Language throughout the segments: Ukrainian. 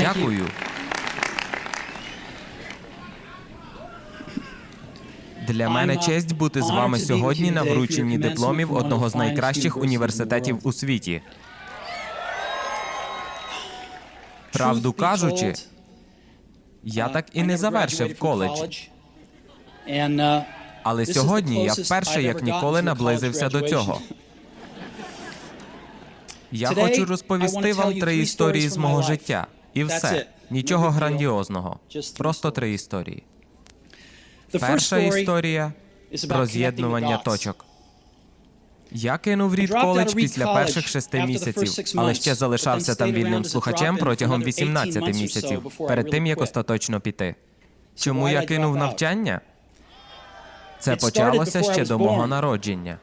Дякую. Для мене честь бути з вами сьогодні на врученні дипломів одного з найкращих університетів у світі. Правду кажучи, я так і не завершив коледж. Але сьогодні я вперше як ніколи наблизився до цього. Я хочу розповісти вам три історії з мого життя. І все. Нічого грандіозного. Просто три історії. Перша історія про з'єднування точок. Я кинув рід коледж після перших шести місяців, але ще залишався там вільним слухачем протягом 18 місяців перед тим, як остаточно піти. Чому я кинув навчання? Це почалося ще до мого народження.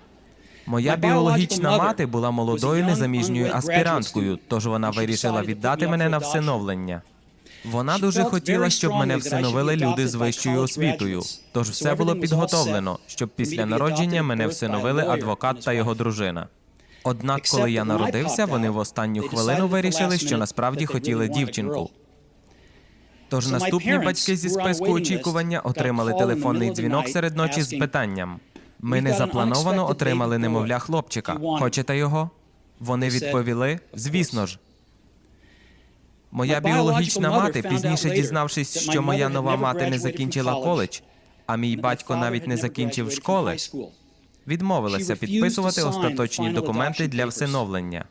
Моя біологічна мати була молодою незаміжньою аспіранткою, тож вона вирішила віддати мене на всиновлення. Вона дуже хотіла, щоб мене всиновили люди з вищою освітою. Тож все було підготовлено, щоб після народження мене всиновили адвокат та його дружина. Однак, коли я народився, вони в останню хвилину вирішили, що насправді хотіли дівчинку. Тож наступні батьки зі списку очікування отримали телефонний дзвінок серед ночі з питанням: ми незаплановано отримали немовля хлопчика. Хочете його? Вони відповіли: звісно ж. Моя біологічна мати, пізніше дізнавшись, що моя нова мати не закінчила коледж, а мій батько навіть не закінчив школи, відмовилася підписувати остаточні документи для всиновлення.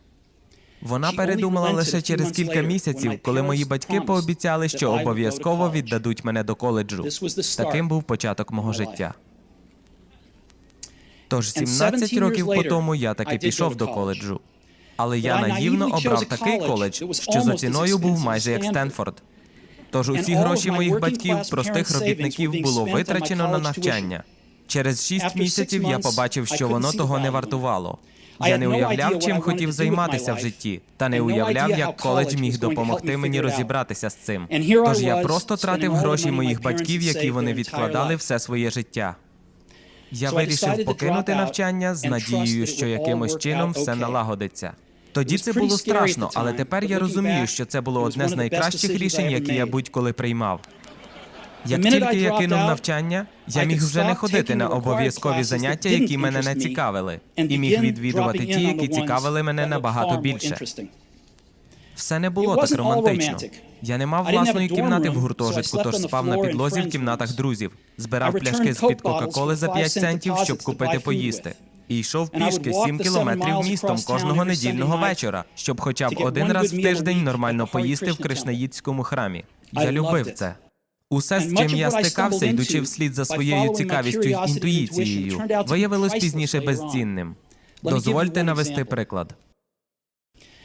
Вона передумала лише через кілька місяців, коли мої батьки пообіцяли, що обов'язково віддадуть мене до коледжу. Таким був початок мого життя. Тож 17 років по тому я таки пішов до коледжу. Але я наївно обрав такий коледж, що за ціною був майже як Стенфорд. Тож усі гроші моїх батьків, простих робітників, було витрачено на навчання. Через шість місяців я побачив, що воно того не вартувало. Я не уявляв, чим хотів займатися в житті, та не уявляв, як коледж міг допомогти мені розібратися з цим. Тож я просто тратив гроші моїх батьків, які вони відкладали все своє життя. Я вирішив покинути навчання з надією, що якимось чином все налагодиться. Тоді це було страшно, але тепер я розумію, що це було одне з найкращих рішень, які я будь-коли приймав. Як тільки я кинув навчання, я міг вже не ходити на обов'язкові заняття, які мене не цікавили, і міг відвідувати ті, які цікавили мене набагато більше. Все не було так романтично. Я не мав власної кімнати в гуртожитку, тож спав на підлозі в кімнатах друзів, збирав пляшки з під Кока-Коли за 5 центів, щоб купити поїсти. І йшов пішки 7 кілометрів містом кожного недільного вечора, щоб хоча б один раз в тиждень нормально поїсти в Кришнаїдському храмі. Я любив це. Усе, з чим я стикався, йдучи вслід за своєю цікавістю й інтуїцією, виявилось пізніше безцінним. Дозвольте навести приклад.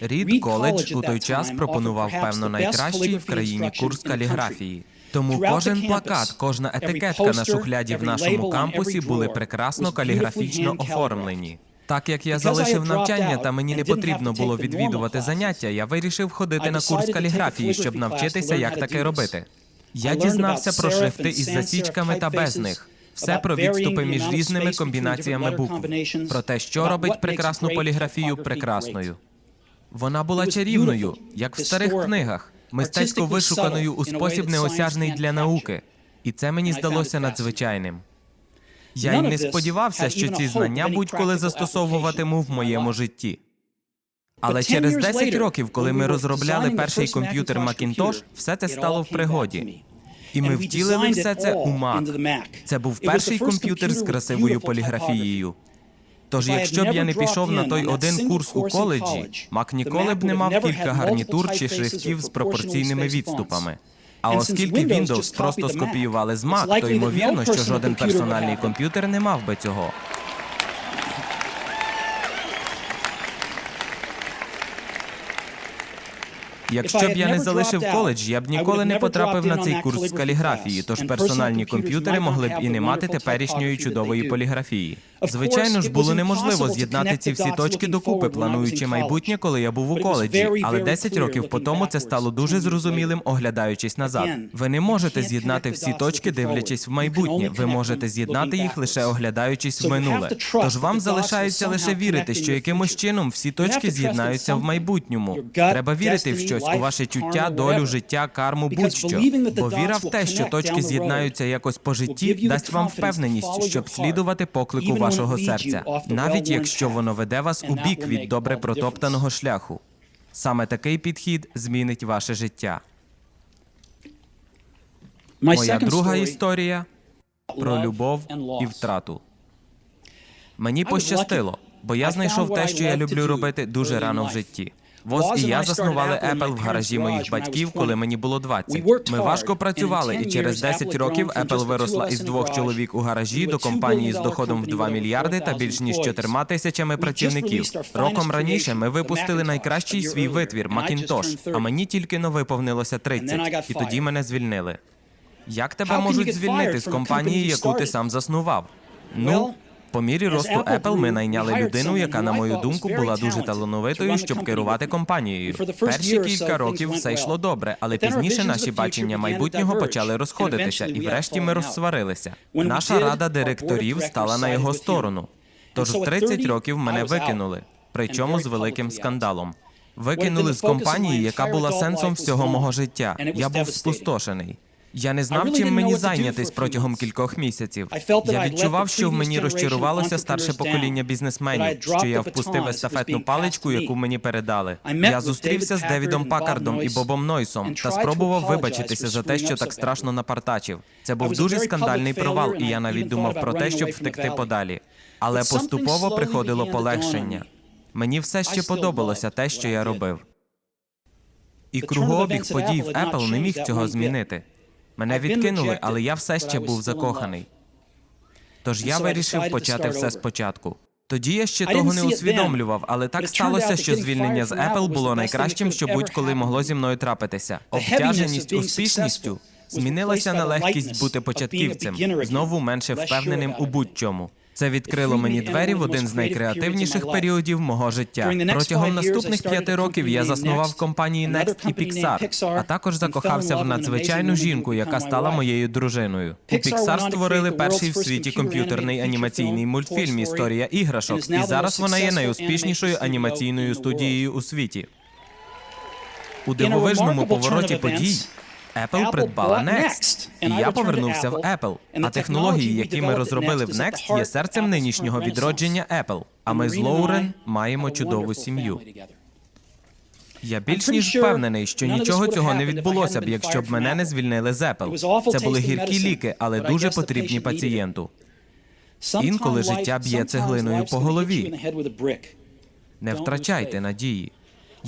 Рід коледж у той час пропонував певно найкращий в країні курс каліграфії. Тому кожен плакат, кожна етикетка на шухляді в нашому кампусі були прекрасно каліграфічно оформлені. Так як я залишив навчання та мені не потрібно було відвідувати заняття, я вирішив ходити на курс каліграфії, щоб навчитися, як таке робити. Я дізнався про шрифти із засічками та без них. Все про відступи між різними комбінаціями букв, про те, що робить прекрасну поліграфію прекрасною. Вона була чарівною, як в старих книгах, мистецько вишуканою у спосіб неосяжний для науки, і це мені здалося надзвичайним. Я й не сподівався, що ці знання будь-коли застосовуватиму в моєму житті. Але через 10 років, коли ми розробляли перший комп'ютер Macintosh, все це стало в пригоді. І ми втілили все це у Mac. Це був перший комп'ютер з красивою поліграфією. Тож, якщо б я не пішов на той один курс у коледжі, Мак ніколи б не мав кілька гарнітур чи шрифтів з пропорційними відступами. А оскільки Windows просто скопіювали з Mac, то ймовірно, що жоден персональний комп'ютер не мав би цього. Якщо б я не залишив коледж, я б ніколи не потрапив на цей курс з каліграфії, тож персональні комп'ютери могли б і не мати теперішньої чудової поліграфії. Звичайно ж, було неможливо з'єднати ці всі точки докупи, плануючи майбутнє, коли я був у коледжі. Але 10 років по тому це стало дуже зрозумілим, оглядаючись назад. Ви не можете з'єднати всі точки, дивлячись в майбутнє. Ви можете з'єднати їх лише оглядаючись в минуле. Тож вам залишається лише вірити, що якимось чином всі точки з'єднаються в майбутньому. Треба вірити в щось щось у ваше чуття, долю, життя, карму, будь-що. Бо віра в те, що точки з'єднаються якось по житті, дасть вам впевненість, щоб слідувати поклику вашого серця, навіть якщо воно веде вас у бік від добре протоптаного шляху. Саме такий підхід змінить ваше життя. Моя друга історія про любов і втрату. Мені пощастило, бо я знайшов те, що я люблю робити дуже рано в житті. Воз і я заснували Apple в гаражі моїх батьків, коли мені було 20. Ми важко працювали, і через 10 років Apple виросла із двох чоловік у гаражі до компанії з доходом в 2 мільярди та більш ніж 4 тисячами працівників. Роком раніше ми випустили найкращий свій витвір Macintosh, а мені тільки но виповнилося 30, і тоді мене звільнили. Як тебе можуть звільнити з компанії, яку ти сам заснував? Ну, по мірі росту Apple ми найняли людину, яка, на мою думку, була дуже талановитою, щоб керувати компанією. Перші кілька років все йшло добре, але пізніше наші бачення майбутнього почали розходитися, і врешті ми розсварилися. Наша рада директорів стала на його сторону. Тож в 30 років мене викинули, причому з великим скандалом. Викинули з компанії, яка була сенсом всього мого життя. Я був спустошений. Я не знав, чим мені зайнятись протягом кількох місяців. Я відчував, що в мені розчарувалося старше покоління бізнесменів, що я впустив естафетну паличку, яку мені передали. Я зустрівся з Девідом Пакардом і Бобом Нойсом та спробував вибачитися за те, що так страшно напартачив. Це був дуже скандальний провал, і я навіть думав про те, щоб втекти подалі. Але поступово приходило полегшення. Мені все ще подобалося те, що я робив. І кругообіг подій в Apple не міг цього змінити. Мене відкинули, але я все ще був закоханий. Тож я вирішив почати все спочатку. Тоді я ще того не усвідомлював, але так сталося, що звільнення з Apple було найкращим, що будь-коли могло зі мною трапитися. Обтяженість успішністю змінилася на легкість бути початківцем, знову менше впевненим у будь-чому. Це відкрило мені двері в один з найкреативніших періодів мого життя. Протягом наступних п'яти років я заснував компанії Next і Pixar, а також закохався в надзвичайну жінку, яка стала моєю дружиною. У Pixar створили перший в світі комп'ютерний анімаційний мультфільм Історія іграшок, і зараз вона є найуспішнішою анімаційною студією у світі. У дивовижному повороті подій. Apple придбала Next, і я повернувся в Apple. А технології, які ми розробили в Next, є серцем нинішнього відродження Apple. А ми з Лоурен маємо чудову сім'ю. Я більш ніж впевнений, що нічого цього не відбулося б, якщо б мене не звільнили з Apple. Це були гіркі ліки, але дуже потрібні пацієнту. Інколи життя б'є цеглиною по голові. Не втрачайте надії.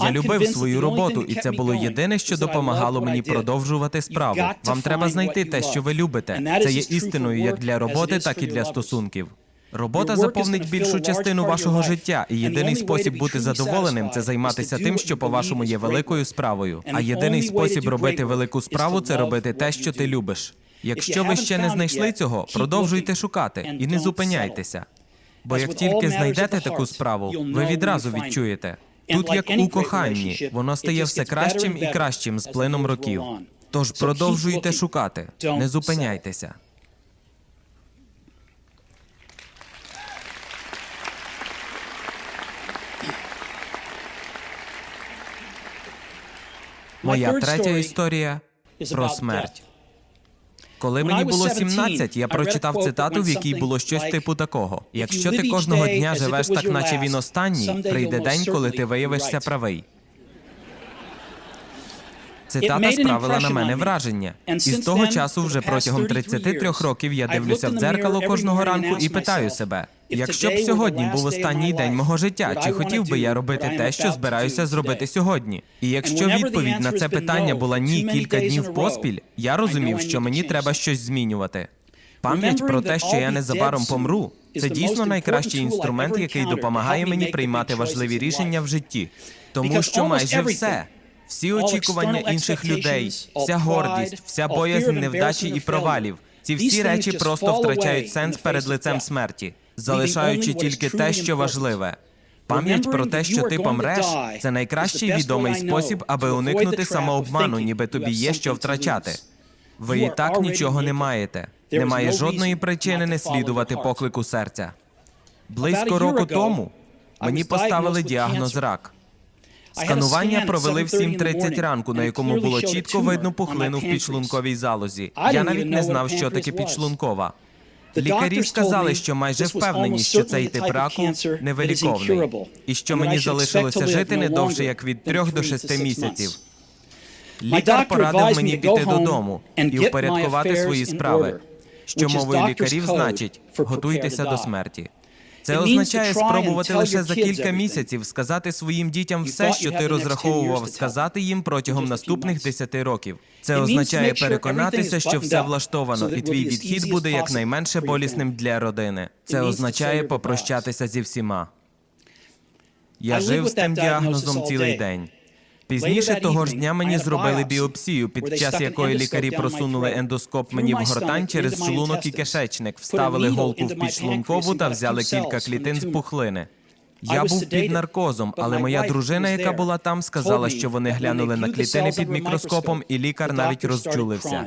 Я любив свою роботу, і це було єдине, що допомагало мені продовжувати справу. Вам треба знайти те, що ви любите. Це є істиною як для роботи, так і для стосунків. Робота заповнить більшу частину вашого життя, і єдиний спосіб бути задоволеним це займатися тим, що по-вашому є великою справою. А єдиний спосіб робити велику справу це робити те, що ти любиш. Якщо ви ще не знайшли цього, продовжуйте шукати і не зупиняйтеся. Бо як тільки знайдете таку справу, ви відразу відчуєте. Тут, як у коханні, воно стає все кращим і кращим з плином років. Тож продовжуйте шукати, не зупиняйтеся. Моя третя історія про смерть. Коли мені було 17, я прочитав цитату, в якій було щось типу такого: якщо ти кожного дня живеш так, наче він останній, прийде день, коли ти виявишся правий. Цитата справила на мене враження, і з того часу, вже протягом 33 років, я дивлюся в дзеркало кожного ранку і питаю себе: якщо б сьогодні був останній день мого життя, чи хотів би я робити те, що збираюся зробити сьогодні? І якщо відповідь на це питання була ні кілька днів поспіль, я розумів, що мені треба щось змінювати. Пам'ять про те, що я незабаром помру, це дійсно найкращий інструмент, який допомагає мені приймати важливі рішення в житті, тому що майже все. Всі очікування інших людей, вся гордість, вся боязнь невдачі і провалів. Ці всі речі просто втрачають сенс перед лицем смерті, залишаючи тільки те, що важливе. Пам'ять про те, що ти помреш, це найкращий відомий спосіб, аби уникнути самообману, ніби тобі є що втрачати. Ви і так нічого не маєте. Немає жодної причини не слідувати поклику серця. Близько року тому мені поставили діагноз рак. Сканування провели в 7.30 ранку, на якому було чітко видно пухлину в підшлунковій залозі. Я навіть не знав, що таке підшлункова. Лікарі сказали, що майже впевнені, що цей тип раку невиліковний, і що мені залишилося жити не довше як від 3 до 6 місяців. Лікар порадив мені піти додому і упорядкувати свої справи, що мовою лікарів значить готуйтеся до смерті. Це означає спробувати лише за кілька місяців сказати своїм дітям все, що ти розраховував сказати їм протягом наступних 10 років. Це означає переконатися, що все влаштовано, і твій відхід буде якнайменше болісним для родини. Це означає попрощатися зі всіма. Я жив з тим діагнозом цілий день. Пізніше того ж дня мені зробили біопсію, під час якої лікарі просунули ендоскоп мені в гортань через шлунок і кишечник, вставили голку в підшлункову та взяли кілька клітин з пухлини. Я був під наркозом, але моя дружина, яка була там, сказала, що вони глянули на клітини під мікроскопом, і лікар навіть розчулився.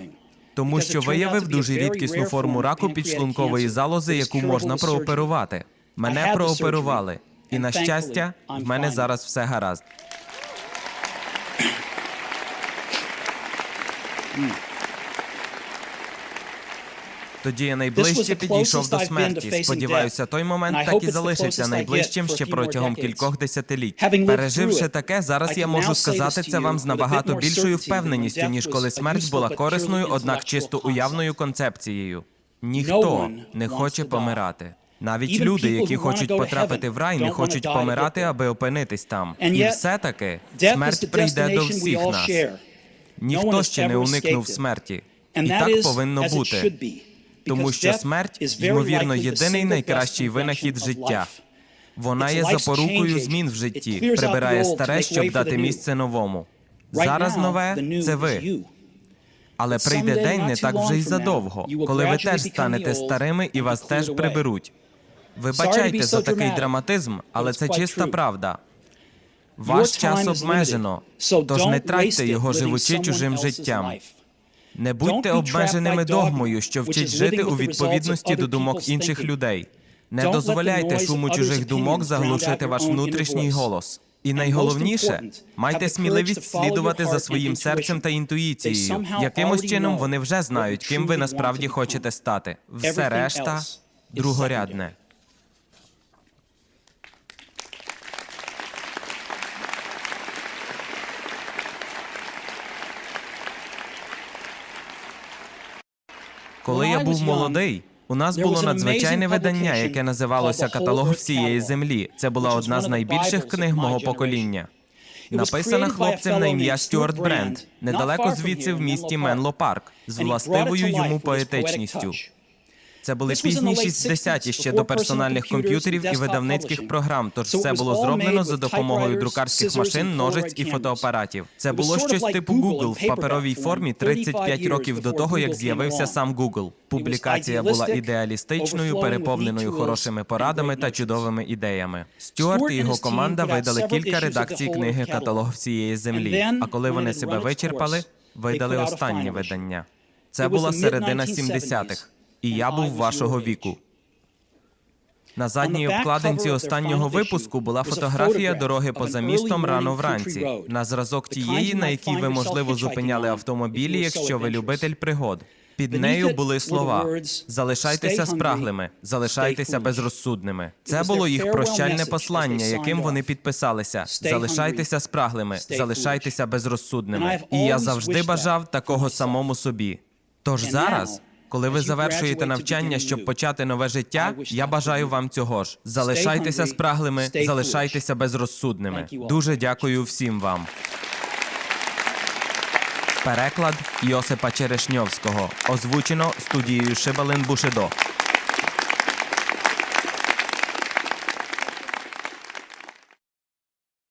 Тому що виявив дуже рідкісну форму раку підшлункової залози, яку можна прооперувати. Мене прооперували, і на щастя, в мене зараз все гаразд. Тоді я найближче підійшов до смерті. Сподіваюся, той момент так і залишиться найближчим ще протягом кількох десятиліть. Переживши таке, зараз я можу сказати це вам з набагато більшою впевненістю, ніж коли смерть була корисною, однак чисто уявною концепцією. Ніхто не хоче помирати. Навіть люди, які хочуть потрапити в рай, не хочуть помирати, аби опинитись там. І все таки смерть прийде до всіх нас. Ніхто ще не уникнув смерті, і так повинно бути. Тому що смерть, ймовірно, єдиний найкращий винахід життя. Вона є запорукою змін в житті, прибирає старе, щоб дати місце новому. Зараз нове це ви. Але прийде день не так вже й задовго, коли ви теж станете старими і вас теж приберуть. Вибачайте за такий драматизм, але це чиста правда. Ваш час обмежено, тож не тратьте його живучи чужим життям. Не будьте обмеженими догмою, що вчить жити у відповідності до думок інших людей. Не дозволяйте шуму чужих думок заглушити ваш внутрішній голос. І найголовніше, майте сміливість слідувати за своїм серцем та інтуїцією. Якимось чином вони вже знають, ким ви насправді хочете стати. Все решта другорядне. Коли я був молодий, у нас було надзвичайне видання, яке називалося Каталог всієї землі. Це була одна з найбільших книг мого покоління. Написана хлопцем на ім'я Стюарт Бренд, недалеко звідси в місті Менло Парк, з властивою йому поетичністю. Це були пізні 60-ті ще до персональних комп'ютерів і видавницьких програм, тож все було зроблено за допомогою друкарських машин, ножиць і фотоапаратів. Це було щось типу Google в паперовій формі 35 років до того, як з'явився сам Google. Публікація була ідеалістичною, переповненою хорошими порадами та чудовими ідеями. Стюарт і його команда видали кілька редакцій книги Каталог всієї землі. А коли вони себе вичерпали, видали останнє видання. Це була середина 70-х і я був вашого віку. На задній обкладинці останнього випуску була фотографія дороги поза містом рано вранці, на зразок тієї, на якій ви можливо зупиняли автомобілі, якщо ви любитель пригод. Під нею були слова: залишайтеся спраглими, залишайтеся безрозсудними. Це було їх прощальне послання, яким вони підписалися: залишайтеся спраглими, залишайтеся безрозсудними. І я завжди бажав такого самому собі. Тож зараз. Коли ви завершуєте навчання, щоб почати нове життя, я бажаю вам цього ж. Залишайтеся спраглими, залишайтеся безрозсудними. Дуже дякую всім вам. Переклад Йосипа Черешньовського. Озвучено студією Шибалин Бушидо.